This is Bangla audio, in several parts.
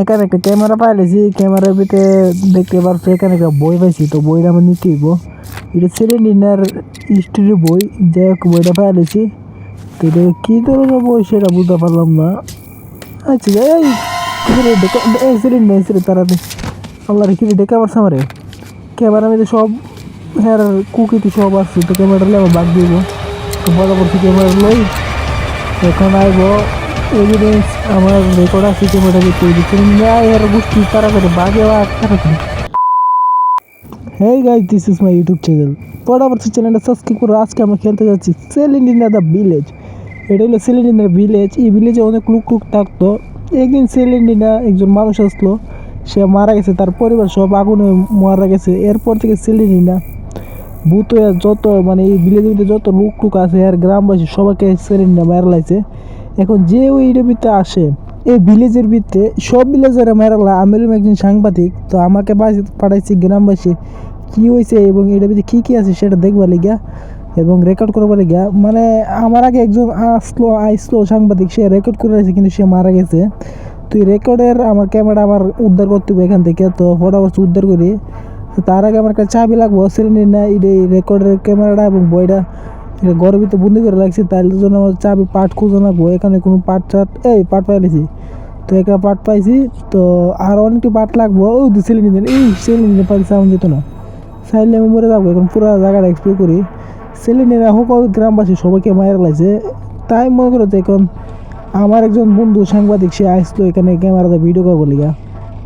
এখানে একটা ক্যামেরা পাইলেছি ক্যামেরার ভিতরে দেখতে পারছ, এখানে একটা বই পাইছি। তো বইটা আমার নিতে হইব এটা সেলেন্ডিনার হিস্ট্রি বই। যাই হোক, বইটা পাইলেছি। তো এটা কী ধরনের বই সেটা বুঝতে পারলাম না। আচ্ছা এই সিলিন্ডার পারছে আমারে ক্যামেরা মধ্যে সব সব আসছে তো ক্যামেরা আমার বাদ এখন আইব এভিডেন্স আমার রেকর্ড আছে ক্যামেরাকে তৈরি করে নিয়ে এর গোষ্ঠী তাড়াতাড়ি বাগে আর তাড়াতাড়ি hey guys this is my YouTube channel পরবর্তী চ্যানেলটা সাবস্ক্রাইব করে। আজকে আমরা খেলতে যাচ্ছি সেল ইন্ডিয়া দ্য ভিলেজ এটা হলো সেল ইন্ডিয়া ভিলেজ এই ভিলেজে অনেক লুক লুক থাকতো। একদিন সেল ইন্ডিয়া একজন মানুষ আসলো। সে মারা গেছে। তার পরিবার সব আগুনে মারা গেছে। এরপর থেকে সেল ইন্ডিয়া ভূত যত মানে এই ভিলেজের ভিতরে যত লুক টুক আছে আর গ্রামবাসী সবাইকে সেল ইন্ডিয়া মারা লাগছে এখন যে ওই ভিতরে আসে, এই ভিলেজের ভিতরে সব ভিলেজের মেরালা আমি একজন সাংবাদিক, তো আমাকে পাঠাই- পাঠাইছি গ্রামবাসী কি হয়েছে এবং এটার ভিতরে কী কী আছে সেটা দেখবার লিগা এবং রেকর্ড করবার লিগা মানে আমার আগে একজন আসলো, আইসলো সাংবাদিক, সে রেকর্ড করে আছে কিন্তু সে মারা গেছে। তুই রেকর্ডের আমার ক্যামেরা আমার উদ্ধার করতে হবে এখান থেকে, তো ফটাফট উদ্ধার করি। তার আগে আমার একটা চাবি লাগবো সিলিন্ডার না এই রেকর্ডের ক্যামেরাটা এবং বইটা এটা ঘরের ভিতরে বন্দি করে লাগছে রাখছি তার জন্য আমার চাবি পাট খুঁজে লাগবো এখানে কোনো পাট চাট এই, পাট পাইলেছি তো একটা পাট পাইছি, তো আর অনেকটি পাট লাগবো। ও সিলিন্ডার এই সিলিন্ডার পাইছি সাউন্ড যেত না। সাইলে আমি মরে যাব, এখন পুরো জায়গাটা এক্সপ্লোর করি। সিলিন্ডার হোক গ্রামবাসী সবাইকে মায়ের লাগছে। তাই মনে করো তো এখন আমার একজন বন্ধু সাংবাদিক, সে আসলো এখানে ক্যামেরাতে ভিডিও করব লিগা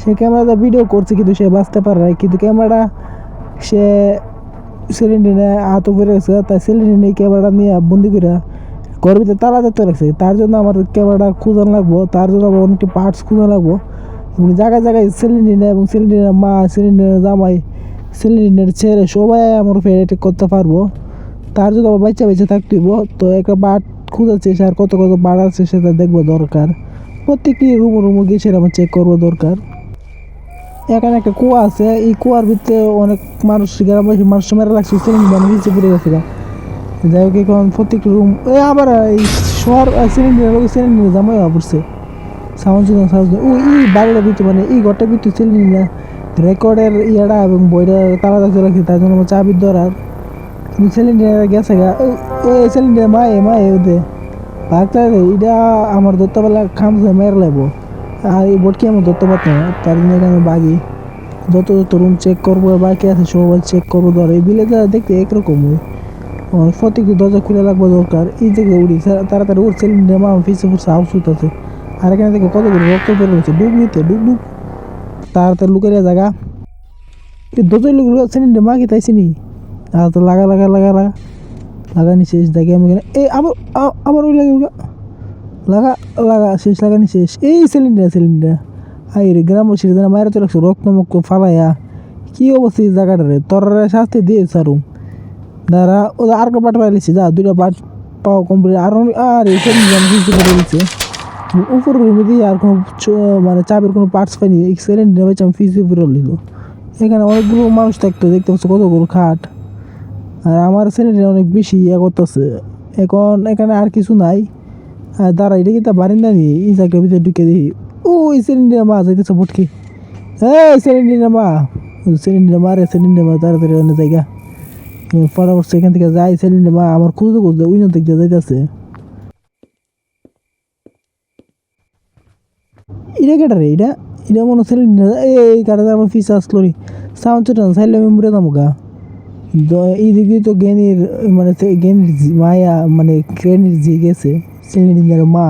সে ক্যামেরাতে ভিডিও করছে, কিন্তু সে বাঁচতে পারে নাই। কিন্তু ক্যামেরা সে সিলিন্ডারে আহত করে গেছে তাই সিলিন্ডার ক্যামেরাটা নিয়ে বন্দি করে ঘরের ভিতরে তালা দেখতে রাখছে। তার জন্য আমার ক্যামেরাটা খুঁজানো লাগবো, তার জন্য আমার অনেকটি পার্টস খুঁজা লাগবো। এবং জায়গায় জায়গায় সিলিন্ডার এবং সিলিন্ডারের মা, সিলিন্ডারের জামাই সিলিন্ডার ছেড়ে সবাই আমার উপরে অ্যাটাক করতে পারব। তার জন্য আমার বাচ্চা বেঁচে থাকতে হইব। তো একটা বাট খুঁজাচ্ছে আর কত কত বাট আছে সেটা দেখব দরকার। প্রত্যেকটি রুম রুমে গিয়ে সেটা আমার চেক করব দরকার। এখানে একটা কুয়া আছে, এই কুয়ার ভিতরে অনেক মানুষ গ্রামবাসী মানুষ মেরা লাগছে সিলিন্ডার নিচে পড়ে গেছে যাই হোক, এখন প্রত্যেক রুম এ আবার এই শহর সিলিন্ডার সিলিন্ডার জামাই পড়ছে। সাউন্ড ছিল সাউন্ড ও এই বাড়িটার ভিতরে মানে এই ঘরটার ভিতরে সিলিন্ডার রেকর্ডের ইয়াটা এবং বইটা তালা দেখতে রাখছি তার জন্য আমার চাবির দরার কিন্তু সিলিন্ডার গেছে গা। ও সিলিন্ডার মায়ে মায়ে ওদের। ভাগতে এটা আমার ধরতে পারলে খাম মেরে লাগবো আর এই বোটকে আমার ধরতে পারতো না? তার জন্য এখানে বাগি যত যত রুম চেক করব বাকি আছে সবাই চেক করব ধর। এই বিলেটা দেখতে একরকম আমার প্রত্যেকটি দরজা খুলে রাখব দরকার। এই থেকে উড়ি তাড়াতাড়ি উঠ সিলিন্ডার মা ফিসে ফুসে হাউস উঠতেছে। আর এখানে থেকে কত করে রক্ত বের হচ্ছে। ডুব নিতে ডুব ডুব তাড়াতাড়ি লুকের জায়গা। এই দরজা লুক সিলিন্ডার মা কি তাইছি নি আর তো লাগা লাগা লাগা লাগা। লাগানি শেষ। দেখে আমি এখানে এই আবার আবার ওই লাগে। লাগা লাগা, শেষ, লাগানি শেষ। এই সিলিন্ডার সিলিন্ডার আই রে গ্রামবাসীর যেন মায়ের তো রাখছো রক্ত মুক্ত ফালাইয়া কি অবস্থা এই জায়গাটা রে? তোরা শাস্তি দিয়ে সারুম দাঁড়া, ও আর একটা পাট পাইলেছি যা, দুইটা পাট পাওয়া কমপ্লিট আর আর, এই সিলিন্ডার কিছু করে রুমে দিয়ে আর কোনো মানে চাবির কোনো পার্টস পাইনি। এই সিলিন্ডার পাইছি আমি উপরে নিল এখানে অনেকগুলো মানুষ থাকতো, দেখতে পাচ্ছ কতগুলো খাট। আর আমার ছেলেটা অনেক বেশি ইয়ে করতেছে এখন এখানে আর কিছু নাই। দাঁড়া, এটা কি তা বারিন্দা নিয়ে এই জায়গার ভিতরে ঢুকে দেখি। ও, এই সিলিন্ডার মা যাইতেছে ভটকি এই সিলিন্ডার মা সিলিন্ডার মা রে সিলিন্ডার মা তাড়াতাড়ি অন্য জায়গা। ফটাফট সেখান থেকে যাই সিলিন্ডার মা আমার খুঁজতে খুঁজতে উইন থেকে যাইতেছে। এটা কেটা রে? এটা এটা মনে সিলিন্ডার এই কাটাতে আমার ফিস আসলো রে সাউন্ড চোটা সাইলে আমি মুড়ে দামো গা। এই দিক দিয়ে তো জ্ঞানীর মানে জ্ঞানীর মায়া মানে জ্ঞানীর যে গেছে। সিলিন্ডার মা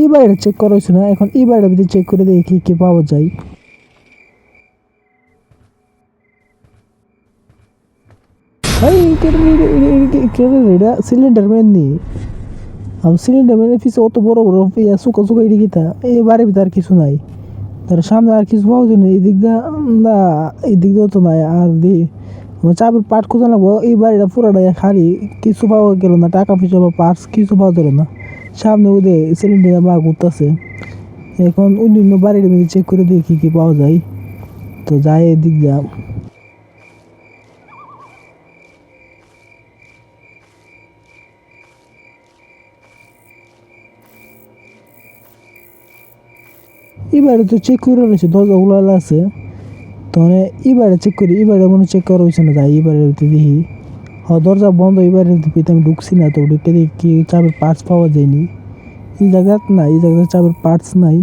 এই বাড়িটা চেক করা হয়েছে না? এখন এই বাড়িটার ভিতরে চেক করে দেখি কি পাওয়া যায়। সিলিন্ডার ম্যান নিয়ে আমি সিলিন্ডার মেরে পিছে অত বড় বড় ইয়া শুকা শুকা এদিকে তা, এই বাড়ির ভিতরে আর কিছু নাই। তার সামনে আর কিছু পাওয়া যায় এই দিক দিয়ে, না এই দিক দিয়েও তো নাই, আর দি চাবির পাট খোঁজা লাগবো, এই বাড়িটা পুরোটা খালি, কিছু পাওয়া গেল না, টাকা পয়সা বা পার্স কিছু পাওয়া গেল না। সামনে ওদের সিলিন্ডার মা ঘুরতেছে এখন অন্য বাড়ির চেক করে দেখি কী কী পাওয়া যায়। তো যাই এদিক দিয়ে। এবারে তো চেক করে রয়েছে দরজা খোলা আছে। তো মানে এবারে চেক করি, এবারে মনে চেক করা হয়েছে না, যাই এবারে দেখি। হ, দরজা বন্ধ, এবারে ভিতরে আমি ঢুকছি না, তো ঢুকে দেখি কি চাবির পার্টস পাওয়া যায়নি। এই জায়গাত না এই জায়গায় চাবির পার্টস নাই।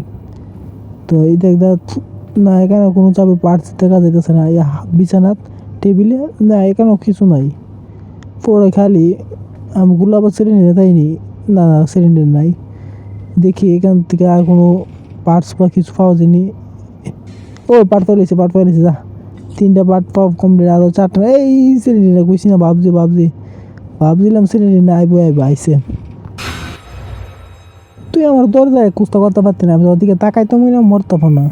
তো এই জায়গা না, এখানে কোনো চাবির পার্টস দেখা যাইতেছে না। এই বিছানাত টেবিলে না, এখানেও কিছু নাই। পরে খালি আমি গোলাপের সিলিন্ডার তাইনি না না, সিলিন্ডার নাই। দেখি এখান থেকে আর কোনো পার্টস বা কিছু পাওয়া যায়নি। ও পার্ট পাইলেছে পার্ট পাইলেছে যা। তিনটা পার্ট পাওয়া কমপ্লিট আরও চারটা। এই সিলিন্ডার কইছি না, ভাবছি ভাবছি। ভাবছিলাম সিলিন্ডার না আইবো আইবো আইসে তুই আমার দরজায় কুস্তা করতে পারতি না, আমি তোর দিকে তাকাই তো মনে মরতাম না।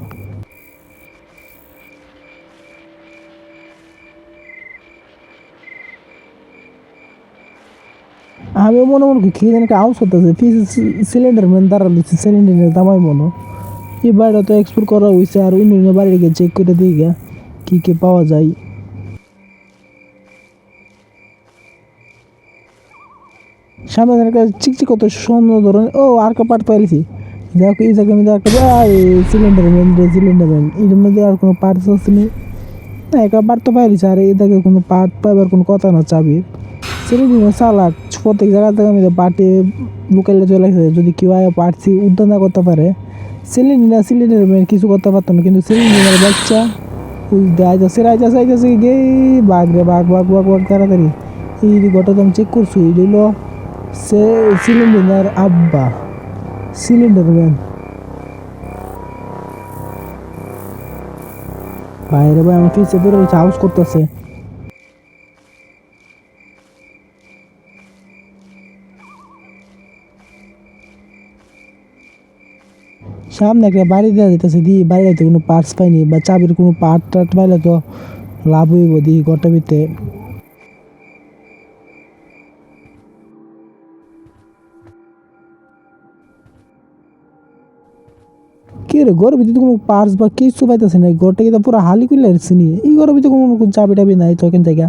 আমি মনে মনে কি জানি আউস পিস সিলিন্ডার ম্যান দাঁড়া দিচ্ছে সিলিন্ডার দামাই মনে এই বাড়িটা তো এক্সপোর্ট করা হয়েছে আর অন্য অন্য বাড়ি গিয়ে চেক করে দিই গা কী কী পাওয়া যায়। সামনে একটা চিকচিক কত সুন্দর ধরনের ও, আর কা পার্ট পাইছি। দেখো, এই জায়গায় মধ্যে একটা সিলিন্ডার ম্যান সিলিন্ডার ম্যান এর মধ্যে আর কোনো পার্টস আছে নি? একটা পার্ট তো পাইছি, আর এই জায়গায় কোনো পার্ট পাইবার কোনো কথা না চাবির সিলিন্ডার চালাক প্রত্যেক জায়গা থেকে আমি পার্টি লুকাইলে চলে গেছে, যদি কেউ আয় পার্টসি উদ্ধার না করতে পারে সিলিন্ডার সিলিন্ডার কিছু করতে পারতো না, কিন্তু সিলিন্ডার বাচ্চা আইতাছে আইতাছে আইতাছে গে বাঘ রে বাঘ বাঘ বাঘ বাঘ তাড়াতাড়ি। এই তো আমি চেক করছি, এই হইল সে সিলিন্ডার আব্বা, সিলিন্ডার ম্যান। বাইরে ভাই, আমার ফিসে বেরো হাউস করতেছে। সামনে একটা বাড়ি দেওয়া যেতেছে দি বাড়িতে কোনো পার্টস পাইনি বা চাবির কোনো পার্ট টার্ট পাইলে তো লাভ হইব দি ঘরটার ভিতরে। কি রে, ঘরের ভিতরে কোনো পার্স বা কিছু পাইতেছে না ঘরটা কিন্তু পুরো হালি করে আসছি নি। এই ঘরের ভিতরে কোনো চাবি টাবি নাই তো এখান থেকে?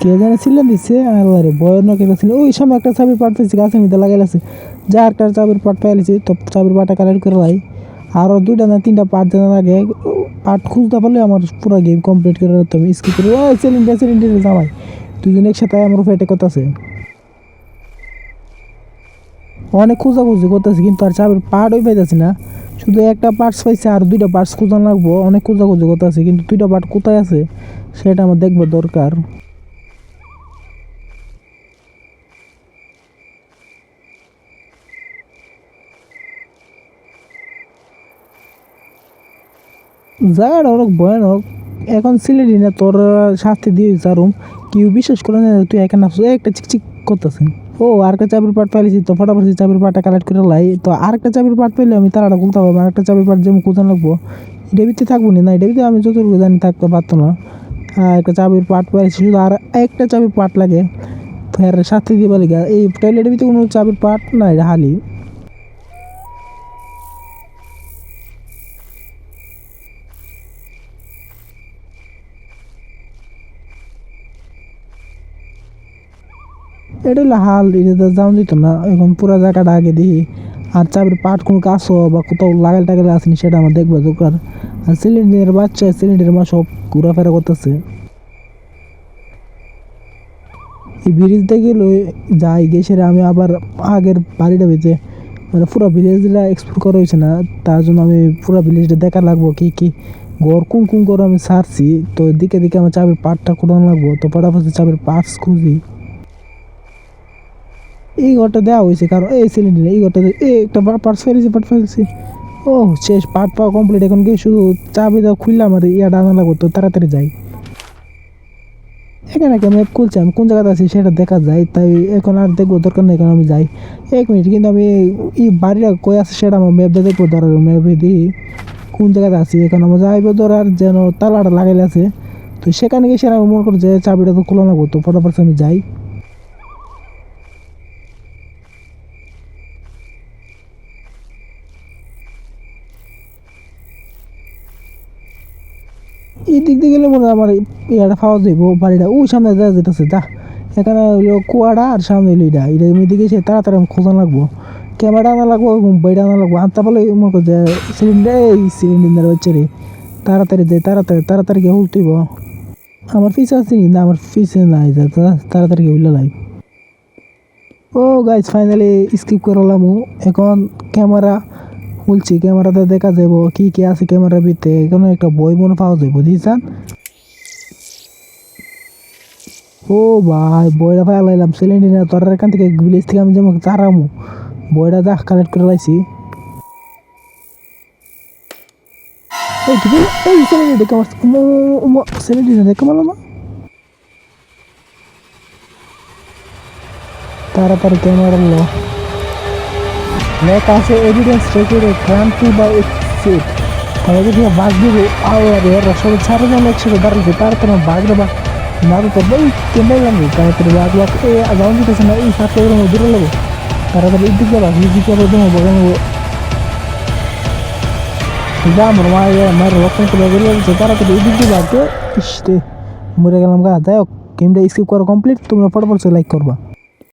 কে জানে ছিল দিচ্ছে আল্লাহ রে ভয়ানক ছিল। ওই সময় একটা চাবির পাট পেয়েছি, গাছের মধ্যে লাগাই আছে যা একটা চাবির পাট পেয়েছি তো চাবির পাটা কালেক্ট করে লাই। আরও দুইটা না তিনটা পার্ট জানা লাগে পার্ট খুঁজতে পারলে আমার পুরো গেম কমপ্লিট করে রাখতে হবে। স্কিপ করে, ওই সিলিন্ডার সিলিন্ডার জামাই দুজন একসাথে আমার ফেটে করতেছে। অনেক খোঁজাখুঁজি করতেছি, কিন্তু আর চাবির পার্ট ওই পাইতেছি না। শুধু একটা পার্টস পাইছে আর দুইটা পার্টস খোঁজানো লাগবো। অনেক খোঁজাখুঁজি করতেছি, কিন্তু দুইটা পার্ট কোথায় আছে, সেটা আমার দেখব দরকার। জায়গাটা অনেক ভয়ানক। এখন সিলেটি না তোর শাস্তি দিয়ে চারুম কেউ বিশ্বাস করে না তুই এখানে আসছো একটা চিকচিক করতেছে। ও, আর একটা চাবির পাট পাইছি তো ফটাফট চাবির পাটটা কালেক্ট করে লাই। তো আর একটা চাবির পাট পেলে আমি তারাটা খুলতে হবে আর একটা চাবির পাট যেমন কোথায় লাগবো, এটা থাকব না? এটা ভিতরে আমি যতটুকু জানি থাকতে পারতো না। আর একটা চাবির পাট পাইছি শুধু আর একটা চাবির পাট লাগে। ফের শাস্তি দিবা লাগে। এই টয়লেটের ভিতরে কোনো চাবির পাট না এটা হালি। এটা হলো হাল এটা যাওয়া দিত না, এখন পুরো জায়গাটা আগে দেখি। আর চাবির পাট কোনো কাছো বা কোথাও লাগাল টাগাল আসেনি সেটা আমার দেখব দোকান আর সিলিন্ডারের বাচ্চা, সিলিন্ডারের মা সব ঘোরাফেরা করতেছে। এই ব্রিজ থেকে যাই গেছে আমি আবার আগের বাড়িটা বেঁচে মানে পুরো ভিলেজটা এক্সপ্লোর করা হয়েছে না, তার জন্য আমি পুরো ভিলেজটা দেখা লাগবো, কি কি, ঘর কোন কোন ঘর আমি সারছি। তো দিকে দিকে আমার চাবির পাটটা কোথাও লাগবো, তো ফটাফট চাবির পার্টস খুঁজি। এই ঘরটা দেওয়া হয়েছে, কারণ এই সিলিন্ডার এই ঘরটা এই একটা পার্টস ফেলেছি পার্ট ফেলেছি। ও, শেষ পার্ট পাওয়া কমপ্লিট এখন কি শুধু চাবি দাও খুললাম আর ইয়াটা আনা করতো তাড়াতাড়ি যাই। এখানে একটা ম্যাপ খুলছি আমি, কোন জায়গাতে আছি সেটা দেখা যায়, তাই এখন আর দেখব, দরকার নেই, এখন আমি যাই। এক মিনিট কিন্তু আমি এই বাড়িটা কই আছে সেটা আমার ম্যাপে দেখব ধরার ম্যাপে দিই কোন জায়গাতে আছি। এখন আমার যাইবো ধরার যেন তালাটা লাগাইলে আছে। তো সেখানে গিয়ে সেটা আমি মনে করি যে চাবিটা তো খোলা লাগবো তো ফটাফট আমি যাই। এই দিক দিয়ে গেলে মনে হয় আমার ইয়াটা পাওয়া যাইব বাড়িটা। ওই সামনে যা যেতেছে যা। এখানে হইল কুয়াটা আর সামনে হইল এটা এটা এমনি দিকে সে তাড়াতাড়ি আমি খোঁজা লাগবো। ক্যামেরা আনা লাগবো, মোবাইলটা আনা লাগবো। আনতে পারলে মনে করছে সিলিন্ডার এই সিলিন্ডার হচ্ছে রে। তাড়াতাড়ি দে, তাড়াতাড়ি তাড়াতাড়ি গিয়ে উল্টিব আমার পিছে আছে না? আমার পিছে নাই, যা তাড়াতাড়ি গিয়ে উল্লে লাই। ও গাইজ ফাইনালি স্কিপ করলাম এখন ক্যামেরা খুলছি, ক্যামেরাতে দেখা যাব কি কি আছে ক্যামেরার ভিতরে। এখানে একটা বই মনে পাওয়া যাবে বুঝিয়েছেন? ও ভাই, বইটা পাই লাইলাম সিলিন্ডার তোর এখান থেকে ভিলেজ থেকে আমি যেমন চারামু, বইটা যা কালেক্ট করে লাইছি। দেখে দেখে না? তাড়াতাড়ি ক্যামেরা লো লেখা আছে এভিডেন্স রেকর্ডে ক্রান্তি বা এক্সিট তাহলে যদি বাঘ দেবো আর এর সবাই ছাড়া যেন একসাথে দাঁড়িয়েছে তাড়াতাড়ি বাঘ দেবা না তো ভাই কেমন লাগবে তাড়াতাড়ি বাঘ বাঘ এ যাওয়া যেতেছে না, এই সাথে এরকম দূরে লাগবে তাড়াতাড়ি এই দিকে বাঘ এই দিকে আবার দেবো বলে নেব যা আমার মা আমার রকম করে গেলে তাড়াতাড়ি এই দিকে বাঘকে ইসতে মরে গেলাম গা। যাই হোক গেমটা স্কিপ করা কমপ্লিট তোমরা ফটোফট লাইক করবা।